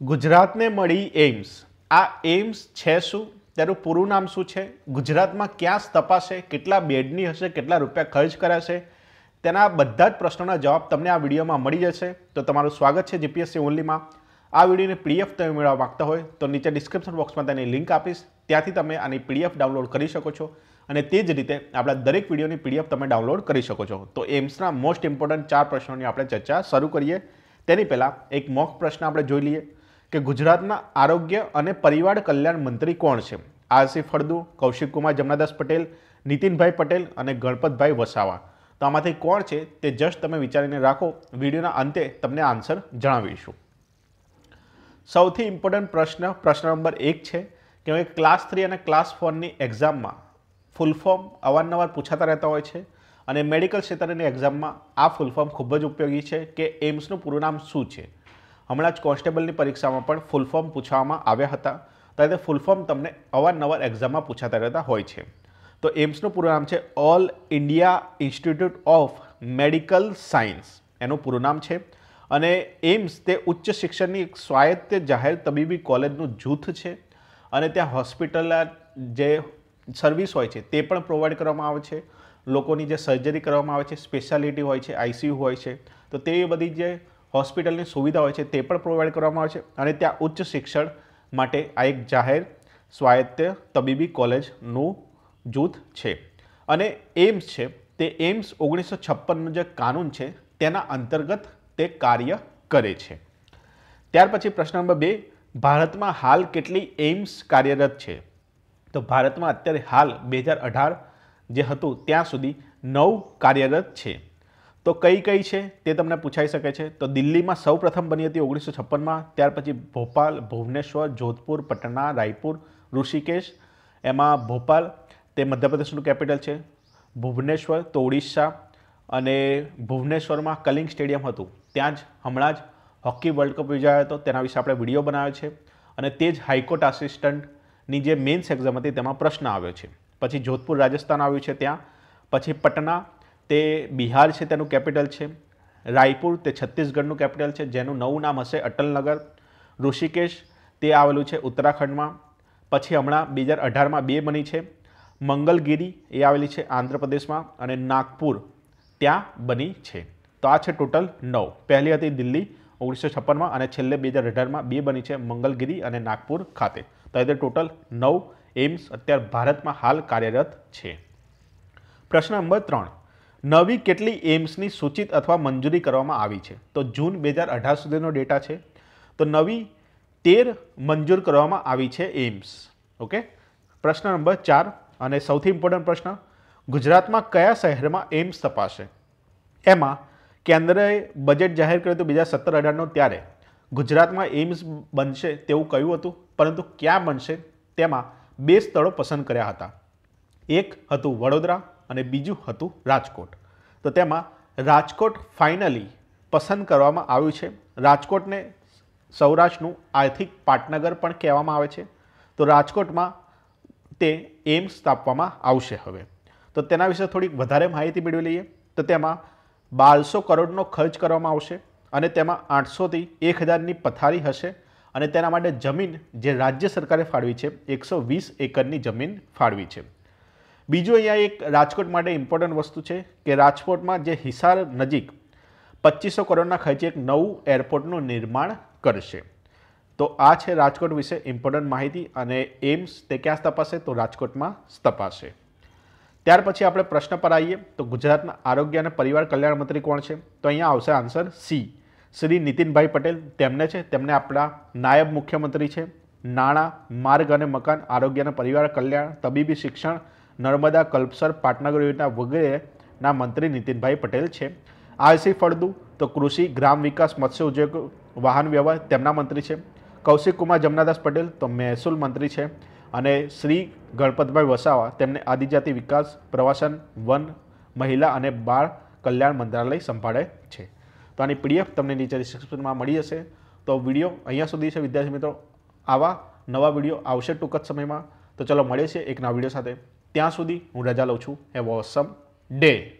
ગુજરાતને મળી એઇમ્સ. આ એઇમ્સ છે શું? તેનું પૂરું નામ શું છે? ગુજરાતમાં ક્યાં તપાશે કેટલા બેડની હશે? કેટલા રૂપિયા ખર્ચ કરાશે? તેના બધા જ પ્રશ્નોના જવાબ તમને આ વિડીયોમાં મળી જશે. તો તમારું સ્વાગત છે જીપીએસસી ઓનલીમાં. આ વિડીયોને પીડીએફ તમે મેળવવા માગતા હોય તો નીચે ડિસ્ક્રિપ્શન બોક્સમાં તેની લિંક આપીશ. ત્યાંથી તમે આની પીડીએફ ડાઉનલોડ કરી શકો છો. અને તે જ રીતે આપણા દરેક વિડીયોની પીડીએફ તમે ડાઉનલોડ કરી શકો છો. તો એમ્સના મોસ્ટ ઇમ્પોર્ટન્ટ ચાર પ્રશ્નોની આપણે ચર્ચા શરૂ કરીએ. તેની પહેલાં એક મોક પ્રશ્ન આપણે જોઈ લઈએ. કે ગુજરાતના આરોગ્ય અને પરિવાર કલ્યાણ મંત્રી કોણ છે? આરસી ફળદુ કૌશિક કુમાર જમનાદાસ પટેલ, નીતિનભાઈ પટેલ અને ગણપતભાઈ વસાવા. તો આમાંથી કોણ છે તે જસ્ટ તમે વિચારીને રાખો. વિડીયોના અંતે તમને આન્સર જણાવીશું. સૌથી ઇમ્પોર્ટન્ટ પ્રશ્ન પ્રશ્ન નંબર એક છે કે ક્લાસ થ્રી અને ક્લાસ ફોરની એક્ઝામમાં ફૂલ ફોર્મ અવારનવાર પૂછાતા રહેતા હોય છે અને મેડિકલ ક્ષેત્રની એક્ઝામમાં આ ફૂલ ફોર્મ ખૂબ જ ઉપયોગી છે કે એમ્સનું પૂરું નામ શું છે? હમણાં જ કોન્સ્ટેબલની પરીક્ષામાં પણ ફૂલ ફોર્મ પૂછવામાં આવ્યા હતા. ત્યારે તે ફૂલ ફોર્મ તમને અવારનવાર એક્ઝામમાં પૂછાતા રહેતા હોય છે. તો એમ્સનું પૂરું નામ છે all India institute of medical science. એનું પૂરું નામ છે. અને એમ્સ તે ઉચ્ચ શિક્ષણની એક સ્વાયત્ત જાહેર તબીબી કોલેજનું જૂથ છે. અને ત્યાં હોસ્પિટલ જે સર્વિસ હોય છે તે પણ પ્રોવાઈડ કરવામાં આવે છે. લોકોની જે સર્જરી કરવામાં આવે છે, સ્પેશિયાલિટી હોય છે આઈસીયુ હોય છે. તો તે બધી જે હોસ્પિટલની સુવિધા હોય છે તે પણ પ્રોવાઈડ કરવામાં આવે છે અને ત્યાં ઉચ્ચ શિક્ષણ માટે આ એક જાહેર સ્વાયત્ત તબીબી કોલેજનું જૂથ છે. અને એમ્સ છે, તે એમ્સ ઓગણીસો છપ્પનનું જે કાનૂન છે, તેના અંતર્ગત તે કાર્ય કરે છે. ત્યાર પછી પ્રશ્ન નંબર બે, ભારતમાં હાલ કેટલી એમ્સ કાર્યરત છે? તો ભારતમાં અત્યારે હાલ બે હજાર અઢાર જે હતું, ત્યાં સુધી નવ કાર્યરત છે. તો કઈ કઈ છે તે તમને પૂછાઈ શકે છે. તો દિલ્હીમાં સૌ પ્રથમ બની હતી ઓગણીસો છપ્પનમાં, ત્યાર પછી ભોપાલ, ભુવનેશ્વર, જોધપુર, પટના, રાયપુર, ઋષિકેશ, એમાં ભોપાલ, તે મધ્યપ્રદેશનું કેપિટલ છે. ભુવનેશ્વર તો ઓડિશા અને ભુવનેશ્વરમાં કલિંગ સ્ટેડિયમ હતું. ત્યાં જ હમણાં જ હોકી વર્લ્ડ કપ યોજાયો હતો. તેના વિશે આપણે વીડિયો બનાવ્યો છે અને તે જ હાઈકોર્ટ આસિસ્ટન્ટની જે મેન્સ એક્ઝામ હતી તેમાં પ્રશ્ન આવ્યો છે. પછી જોધપુર, રાજસ્થાન આવ્યું છે ત્યાં. પછી પટના તે બિહાર છે તેનું કેપિટલ છે. રાયપુર તે છત્તીસગઢનું કેપિટલ છે, જેનું નવું નામ હશે અટલનગર. ઋષિકેશ તે આવેલું છે ઉત્તરાખંડમાં. પછી હમણાં બે હજાર અઢારમાં બે બની છે. મંગલગીરી એ આવેલી છે આંધ્રપ્રદેશમાં અને નાગપુર ત્યાં બની છે. તો આ છે ટોટલ નવ. પહેલી હતી દિલ્હી ઓગણીસો છપ્પનમાં અને છેલ્લે બે હજાર અઢારમાં બે બની છે મંગલગીરી અને નાગપુર ખાતે. તો એ ટોટલ નવ એમ્સ અત્યારે ભારતમાં હાલ કાર્યરત છે. પ્રશ્ન નંબર ત્રણ. નવી કેટલી એમ્સની સૂચિત અથવા મંજૂરી કરવામાં આવી છે? તો જૂન બે હજાર અઢાર સુધીનો ડેટા છે. તો નવી તેર મંજૂર કરવામાં આવી છે એમ્સ ઓકે? પ્રશ્ન નંબર ચાર અને સૌથી ઇમ્પોર્ટન્ટ પ્રશ્ન, ગુજરાતમાં કયા શહેરમાં એમ્સ તપાશે એમાં કેન્દ્રએ બજેટ જાહેર કર્યું હતું બીજા સત્તર અઢારનો ત્યારે. ગુજરાતમાં એમ્સ બનશે તેવું કહ્યું હતું, પરંતુ ક્યાં બનશે? તેમાં બે સ્થળો પસંદ કર્યા હતા. એક હતું વડોદરા અને બીજું હતું રાજકોટ. તો તેમાં રાજકોટ ફાઇનલી પસંદ કરવામાં આવ્યું છે. રાજકોટને સૌરાષ્ટ્રનું આર્થિક પાટનગર પણ કહેવામાં આવે છે. તો રાજકોટમાં તે એમ્સ સ્થાપવામાં આવશે હવે. તો તેના વિશે થોડીક વધારે માહિતી મેળવી લઈએ. તો તેમાં બારસો કરોડનો ખર્ચ કરવામાં આવશે અને તેમાં આઠસોથી એક હજારની પથારી હશે અને તેના માટે જમીન જે રાજ્ય સરકારે ફાળવી છે, એકસો વીસ એકરની જમીન ફાળવી છે. બીજું અહીંયા એક રાજકોટ માટે ઇમ્પોર્ટન્ટ વસ્તુ છે કે રાજકોટમાં જે હિસાર નજીક પચીસો કરોડના ખર્ચે એક નવું એરપોર્ટનું નિર્માણ કરશે. તો આ છે રાજકોટ વિશે ઇમ્પોર્ટન્ટ માહિતી અને એમ્સ તે ક્યાં તપાશે તો રાજકોટમાં તપાશે ત્યાર પછી આપણે પ્રશ્ન પર આવીએ. તો ગુજરાતના આરોગ્ય અને પરિવાર કલ્યાણ મંત્રી કોણ છે? તો અહીંયા આવશે આન્સર સી. શ્રી નીતિનભાઈ પટેલ. તેમને છે, તેમને આપણા નાયબ મુખ્યમંત્રી છે. નાણાં, માર્ગ અને મકાન, આરોગ્ય અને પરિવાર કલ્યાણ, તબીબી શિક્ષણ નર્મદા કલ્પસર પાટનગર યોજના વગેરેના મંત્રી નીતિનભાઈ પટેલ છે. આરસી ફળદુ તો કૃષિ, ગ્રામ વિકાસ, મત્સ્ય ઉદ્યોગ, વાહન વ્યવહાર તેમના મંત્રી છે. કૌશિક કુમાર જમનાદાસ પટેલ તો મહેસૂલ મંત્રી છે અને શ્રી ગણપતભાઈ વસાવા તેમને આદિજાતિ વિકાસ, પ્રવાસન, વન, મહિલા અને બાળ કલ્યાણ મંત્રાલય સંભાળે છે. તો આની પીડીએફ તમને નીચે ડિસ્ક્રિપ્શનમાં મળી જશે તો વીડિયો અહીંયા સુધી છે. વિદ્યાર્થી મિત્રો, આવા નવા વીડિયો આવશે ટૂંક જ સમયમાં. તો ચલો મળીએ છીએ એક નવા વીડિયો સાથે. ત્યાં સુધી હું રજા લઉં છું. Have Osam day